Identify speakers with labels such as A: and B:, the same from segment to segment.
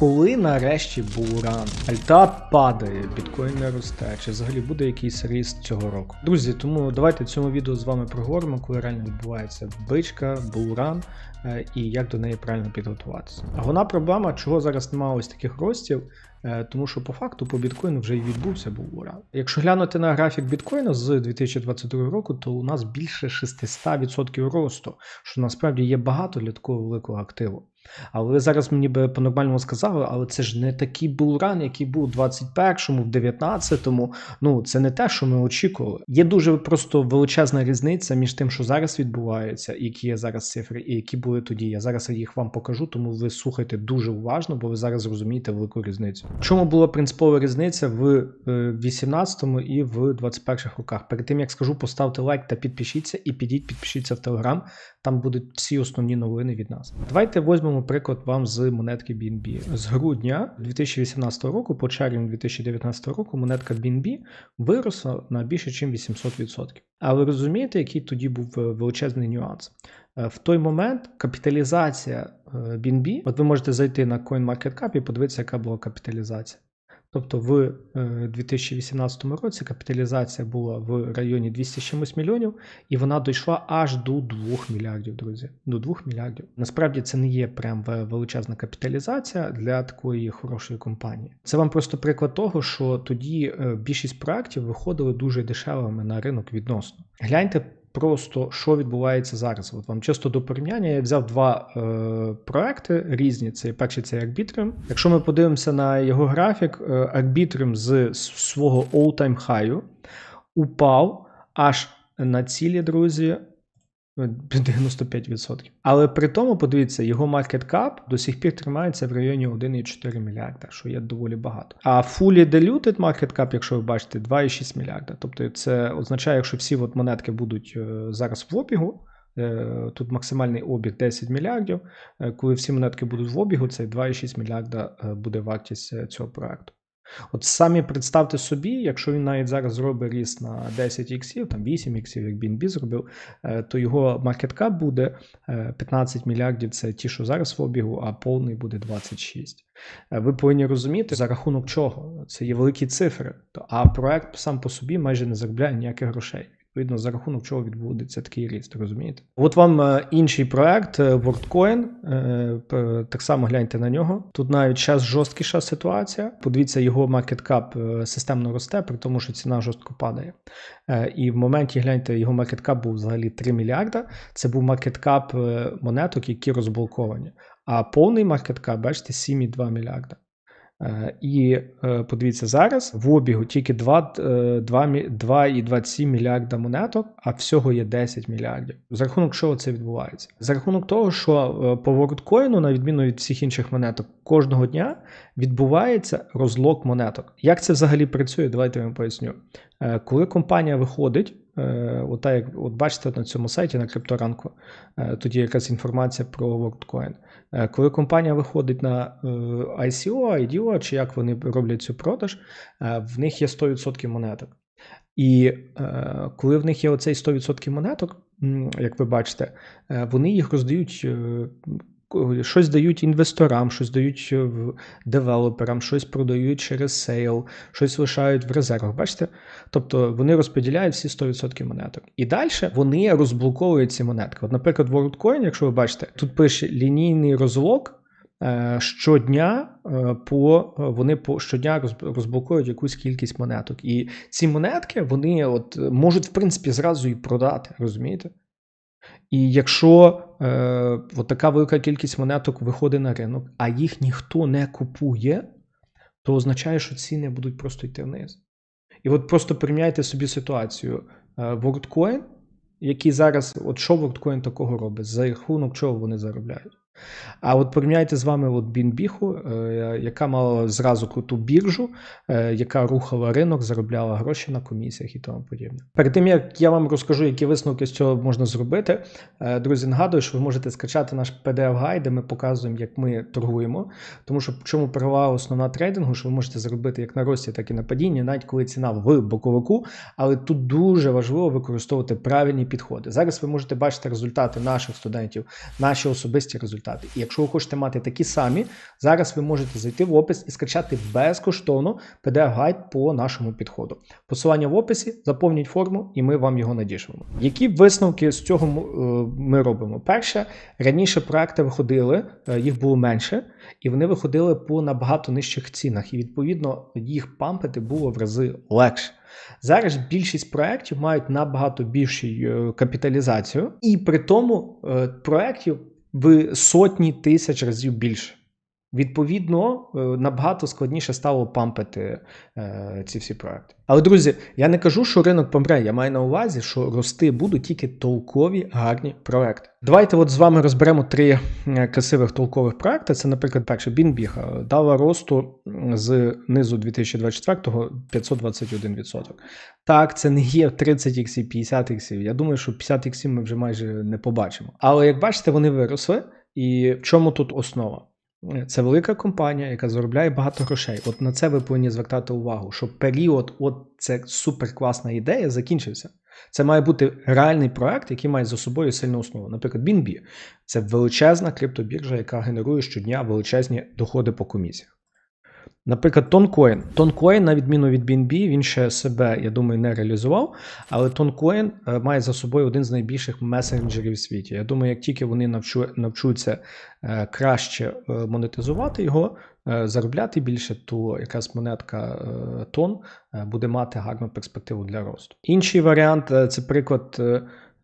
A: Коли нарешті буран? Альта падає, біткоін не росте, чи взагалі буде якийсь ріст цього року? Друзі, тому давайте цьому відео з вами проговоримо, коли реально відбувається бичка, буран е, і як до неї правильно підготуватися. Головна проблема, чого зараз немає ось таких ростів, е, тому що по факту по біткоїну вже і відбувся був буран. Якщо глянути на графік біткоїну з 2022 року, то у нас більше 600% росту, що насправді є багато для такого великого активу. Але ви зараз мені би по-нормальному сказали, але це ж не такий булран, який був у 21-му, в 19-му. Ну, це не те, що ми очікували. Є дуже просто величезна різниця між тим, що зараз відбувається, які є зараз цифри, і які були тоді. Я зараз їх вам покажу, тому ви слухайте дуже уважно, бо ви зараз зрозумієте велику різницю. Чому була принципова різниця в 18-му і в 21-х роках? Перед тим як скажу, поставте лайк та підпишіться, і підіть, підпишіться в Телеграм. Там будуть всі основні новини від нас. Давайте візьмемо приклад вам з монетки BNB. З грудня 2018 року по червень 2019 року монетка BNB виросла на більше, ніж 800%. Але розумієте, який тоді був е, величезний нюанс? Е, В той момент капіталізація е, BNB, от ви можете зайти на CoinMarketCap і подивитися, яка була капіталізація. Тобто в е, 2018 році капіталізація була в районі 200 з чимось мільйонів, і вона дійшла аж до 2 мільярдів, друзі. До 2 мільярдів. Насправді це не є прям величезна капіталізація для такої хорошої компанії. Це вам просто приклад того, що тоді е, більшість проєктів виходили дуже дешевими на ринок відносно. Гляньте. Просто що відбувається зараз? От вам чисто до порівняння я взяв два е, проекти різні. Це перший це Arbitrium. Якщо ми подивимося на його графік, е, з свого all-time high упав аж на цілі, друзі. 95%. Але при тому, подивіться, його market cap до сих пір тримається в районі 1,4 мільярда, що є доволі багато. А fully diluted market cap, якщо ви бачите, 2,6 мільярда. Тобто це означає, якщо всі от монетки будуть е, зараз в обігу, е, тут максимальний обіг 10 мільярдів. е, Коли всі монетки будуть в обігу, це 2,6 мільярда буде вартість цього проекту. От самі представте собі, якщо він навіть зараз зробить ріст на 10 іксів, там 8 іксів, як BNB зробив, е, то його маркетка буде е, 15 мільярдів. Це ті, що зараз в обігу, а повний буде 26. Е, Ви повинні розуміти, за рахунок чого це є великі цифри. А проект сам по собі майже не заробляє ніяких грошей. Відповідно, за рахунок чого відбудеться такий ріст, розумієте? От вам е, інший проект е, WorldCoin. е, Так само гляньте на нього. Тут навіть зараз жорсткіша ситуація. Подивіться, його маркеткап е, системно росте, при тому, що ціна жорстко падає. І в моменті гляньте, його маркеткап був взагалі 3 мільярда. Це був маркеткап е, монеток, які розблоковані. А повний маркеткап, бачите, 7,2 мільярда. Е, І е, подивіться зараз в обігу тільки 2, е, 2, мі- 2,27 мільярда монеток, а всього є 10 мільярдів. За рахунок чого це відбувається? За рахунок того, що по WorldCoin, на відміну від всіх інших монеток, кожного дня відбувається розлок монеток. Як це взагалі працює? Давайте я вам поясню. Е, Коли компанія виходить, е, от, так, як от бачите на цьому сайті на крипторанку, е, тоді якась інформація про WorldCoin. Коли компанія виходить на ICO, IDO, чи як вони роблять цю продаж, в них є 100% монеток. І коли в них є оцей 100% монеток, як ви бачите, вони їх роздають. Щось дають інвесторам, щось дають е, девелоперам, щось продають через сейл, щось лишають в резервах. Бачите? Тобто вони розподіляють всі 100% монеток. І далі вони розблоковують ці монетки. От, наприклад, WorldCoin, якщо ви бачите, тут пише лінійний розлок. е, Щодня е, по вони по щодня роз- розблокують якусь кількість монеток, і ці монетки вони от можуть в принципі зразу і продати, розумієте? І якщо е, от така велика кількість монеток виходить на ринок, а їх ніхто не купує, то означає, що ціни будуть просто йти вниз. І от просто порівняйте собі ситуацію. Вордкоін, WorldCoin, який зараз, от що WorldCoin такого робить, за рахунок чого вони заробляють. А от порівняйте з вами от Бінбіху, е, яка мала зразу круту біржу, е, яка рухала ринок, заробляла гроші на комісіях і тому подібне. Перед тим як я вам розкажу, які висновки з цього можна зробити, е, друзі, нагадую, що ви можете скачати наш PDF-гайд, де ми показуємо, як ми торгуємо. Тому що в чому перевага основна трейдингу, що ви можете заробити як на рості, так і на падінні, навіть коли ціна в боковику. Але тут дуже важливо використовувати правильні підходи. Зараз ви можете бачити результати наших студентів, наші особисті результати. Результати. І якщо ви хочете мати такі самі, зараз ви можете зайти в опис і скачати безкоштовно PDF-гайд по нашому підходу. Посилання в описі, заповніть форму, і ми вам його надішлемо. Які висновки з цього е, ми робимо? Перше, раніше проекти виходили, е, їх було менше, і вони виходили по набагато нижчих цінах, і відповідно їх пампити було в рази легше. Зараз більшість проєктів мають набагато більшу е, капіталізацію, і при тому проєктів в сотні тисяч разів більше. Відповідно, е, набагато складніше стало пампити е, ці всі проекти. Але друзі, я не кажу, що ринок помре. Я маю на увазі, що рости будуть тільки толкові гарні проекти. Давайте от з вами розберемо три е, красивих толкових проекти. Це, наприклад, перший Бінбіг дала росту з низу 2024-го 521%. Так, це не є 30 іксів, 50 іксів. Я думаю, що 50 іксів ми вже майже не побачимо. Але як бачите, вони виросли. І в чому тут основа? Це велика компанія, яка заробляє багато грошей. От на це ви повинні звертати увагу, що період, от це суперкласна ідея, закінчився. Це має бути реальний проект, який має за собою сильну основу. Наприклад, BNB – це величезна криптобіржа, яка генерує щодня величезні доходи по комісіях. Наприклад, Toncoin. Toncoin, на відміну від BNB, він ще себе, я думаю, не реалізував, але Toncoin е, має за собою один з найбільших месенджерів в світі. Я думаю, як тільки вони навчу, навчуться е, краще е, монетизувати його, заробляти більше, то якраз монетка Тон буде мати гарну перспективу для росту. Інший варіант це приклад.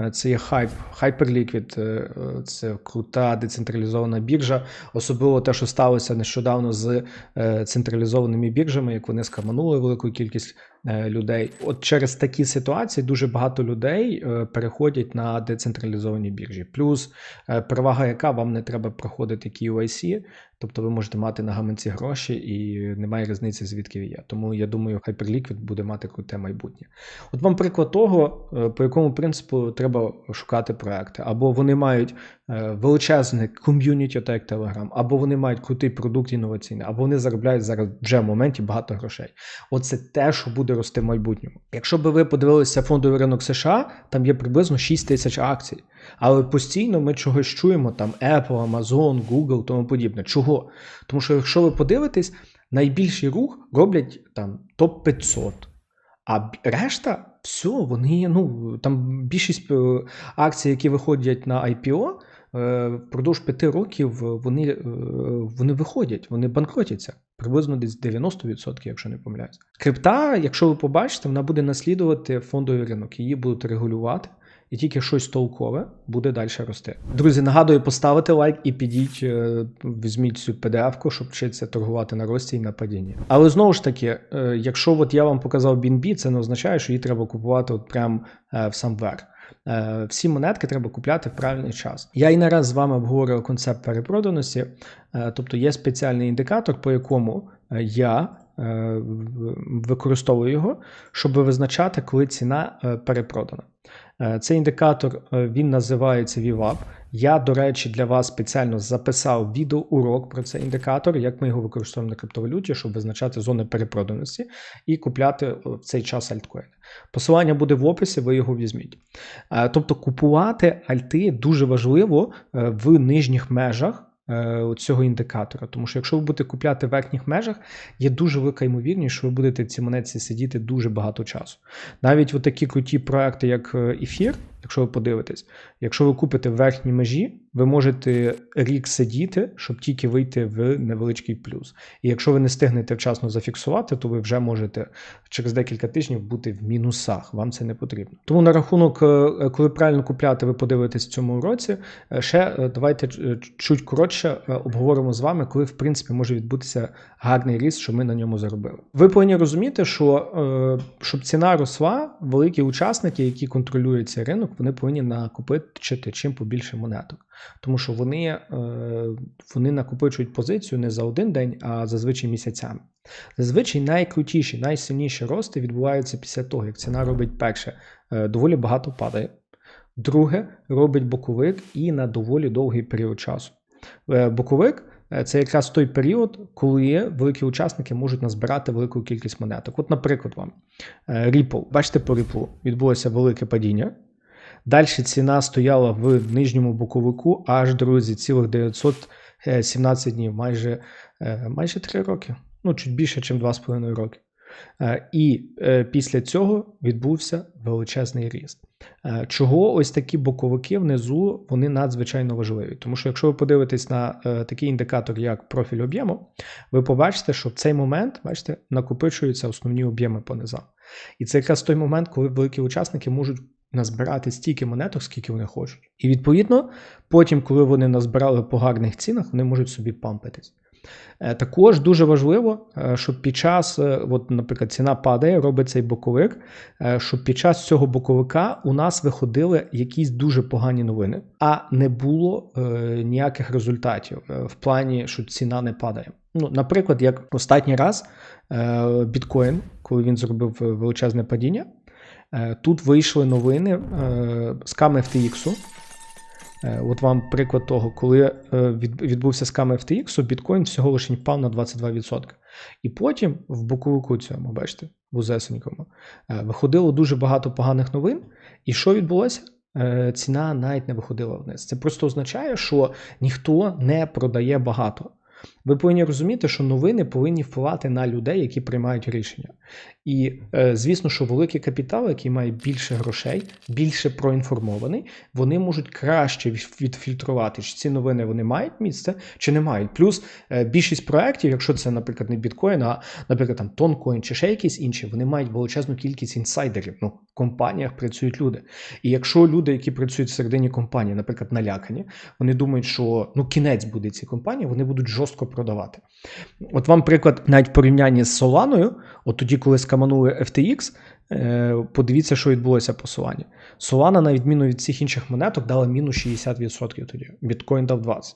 A: Е, Це є Hype, Hyperliquid, е, це крута децентралізована біржа. Особливо те, що сталося нещодавно з е, централізованими біржами, як вони скаманули велику кількість людей. От через такі ситуації дуже багато людей е, переходять на децентралізовані біржі. Плюс е, перевага, яка вам не треба проходити KYC, тобто ви можете мати на гаманці гроші і немає різниці, звідки є. Тому я думаю, Hyperliquid буде мати круте майбутнє. От вам приклад того, е, по якому принципу треба шукати проекти. Або вони мають е, величезне ком'юніті, так як Telegram, або вони мають крутий продукт інноваційний, або вони заробляють зараз вже в моменті багато грошей. Оце те, що буде рости в майбутньому. Якщо би ви подивилися фондовий ринок США, там є приблизно 6 тисяч акцій. Але постійно ми чогось чуємо там Apple, Amazon, Google, тому подібне. Чого? Тому що якщо ви подивитесь, найбільший рух роблять там топ 500. А решта, все, вони, ну, там більшість е, акцій, які виходять на IPO, е, впродовж п'яти років вони, е, вони виходять, вони банкротяться. Приблизно десь 90%, якщо не помиляюсь. Крипта, якщо ви побачите, вона буде наслідувати фондовий ринок, її будуть регулювати. І тільки щось толкове буде далі рости. Друзі, нагадую поставити лайк і підіть, е, візьміть цю PDF-ку, щоб вчитися торгувати на рості і на падінні. Але знову ж таки, е, якщо от я вам показав BNB, це не означає, що її треба купувати от прям е, в сам верх. Е, Всі монетки треба купляти в правильний час. Я і не раз з вами обговорював концепт перепроданості, Е, тобто є спеціальний індикатор, по якому е, я використовую його, щоб визначати, коли ціна перепродана. Цей індикатор він називається VWAP. Я, до речі, для вас спеціально записав відеоурок про цей індикатор, як ми його використовуємо на криптовалюті, щоб визначати зони перепроданості і купляти е, в цей час альткоїни. Посилання буде в описі, ви його візьміть. Е, Тобто купувати альти дуже важливо е, в нижніх межах цього індикатора. Тому що якщо ви будете купляти в верхніх межах, є дуже велика ймовірність, що ви будете в цій монетці сидіти дуже багато часу. Навіть такі круті проекти, як ефір, якщо ви подивитесь, якщо ви купите в верхній межі, ви можете рік сидіти, щоб тільки вийти в невеличкий плюс. І якщо ви не стигнете вчасно зафіксувати, то ви вже можете через декілька тижнів бути в мінусах. Вам це не потрібно. Тому на рахунок, е, коли правильно купляти, ви подивитесь в цьому році. е, Ще е, давайте е, чуть коротше е, обговоримо з вами, коли в принципі може відбутися гарний ріст, що ми на ньому заробили. Ви повинні розуміти, що е, щоб ціна росла, великі учасники, які контролюють цей ринок, вони повинні накопичити чим побільше монеток. Тому що вони, е, вони накопичують позицію не за один день, а зазвичай місяцями. Зазвичай найкрутіші, найсильніші рости відбуваються після того, як ціна робить перше, е, доволі багато падає. Друге, робить боковик і на доволі довгий період часу. Е, Боковик це якраз той період, коли великі учасники можуть назбирати велику кількість монеток. От, наприклад, вам Ripple. Бачите, по Ripple відбулося велике падіння. Далі ціна стояла в нижньому боковику, аж друзі, цілих 917 днів, майже, е, майже 3 роки. Ну, чуть більше, ніж 2,5 роки. Е, І е, після цього відбувся величезний ріст. Е, Чого ось такі боковики внизу вони надзвичайно важливі. Тому що якщо ви подивитесь на е, такий індикатор, як профіль об'єму, ви побачите, що в цей момент, бачите, накопичуються основні об'єми по низам. І це якраз той момент, коли великі учасники можуть назбирати стільки монеток, скільки вони хочуть. І відповідно, потім, коли вони назбирали по гарних цінах, вони можуть собі пампитись. Е, Також дуже важливо, е, щоб під час, е, от, наприклад, ціна падає, робить цей боковик, щоб під час цього боковика у нас виходили якісь дуже погані новини, а не було е, ніяких результатів в плані, що ціна не падає. Ну, наприклад, як останній раз біткоін, коли він зробив величезне падіння, тут вийшли новини е, з FTX. Е, От вам приклад того, коли е, від- відбувся скам FTX, біткоін всього лише впав на 22%. І потім в боковику цьому, бачите, в узесенькому, е, виходило дуже багато поганих новин. І що відбулося? Е, Ціна навіть не виходила вниз. Це просто означає, що ніхто не продає багато. Ви повинні розуміти, що новини повинні впливати на людей, які приймають рішення. І е, звісно, що великий капітал, який має більше грошей, більше проінформований, вони можуть краще відфільтрувати, чи ці новини вони мають місце, чи не мають. Плюс е, більшість проєктів, якщо це, наприклад, не біткоін, а, наприклад, там тонкоін чи ще якісь інші, вони мають величезну кількість інсайдерів. Ну, в компаніях працюють люди. І якщо люди, які працюють всередині компанії, наприклад, налякані, вони думають, що ну кінець буде цій компанії, вони будуть жорстко продавати. От вам приклад навіть в порівнянні з Solana, от тоді, коли скаманули FTX, е, подивіться, що відбулося по Solana. Solana, на відміну від всіх інших монеток, дала мінус 60% тоді. Біткоін дав 20%.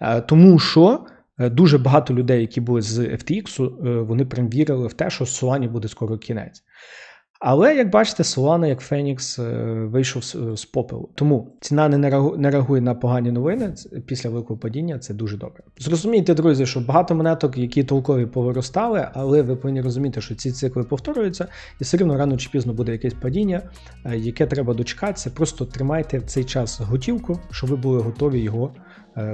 A: Е, Тому що е, дуже багато людей, які були з FTX, вони прям вірили в те, що Solana буде скоро кінець. Але, як бачите, Solana, як Фенікс, е, вийшов з, попелу. Тому ціна не реагує на погані новини після великого падіння. Це дуже добре. Зрозумійте, друзі, що багато монеток, які толкові повиростали, але ви повинні розуміти, що ці цикли повторюються, і все рівно рано чи пізно буде якесь падіння, е, яке треба дочекатися. Просто тримайте в цей час готівку, щоб ви були готові його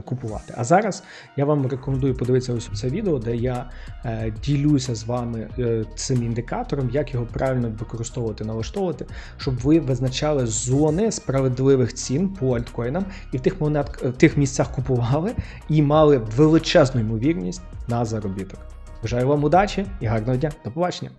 A: купувати. А зараз я вам рекомендую подивитися ось це відео, де я е, ділюся з вами е, цим індикатором, як його правильно використовувати, налаштовувати, щоб ви визначали зони справедливих цін по альткоїнам і в тих монет, в тих місцях купували і мали величезну ймовірність на заробіток. Бажаю вам удачі і гарного дня. До побачення!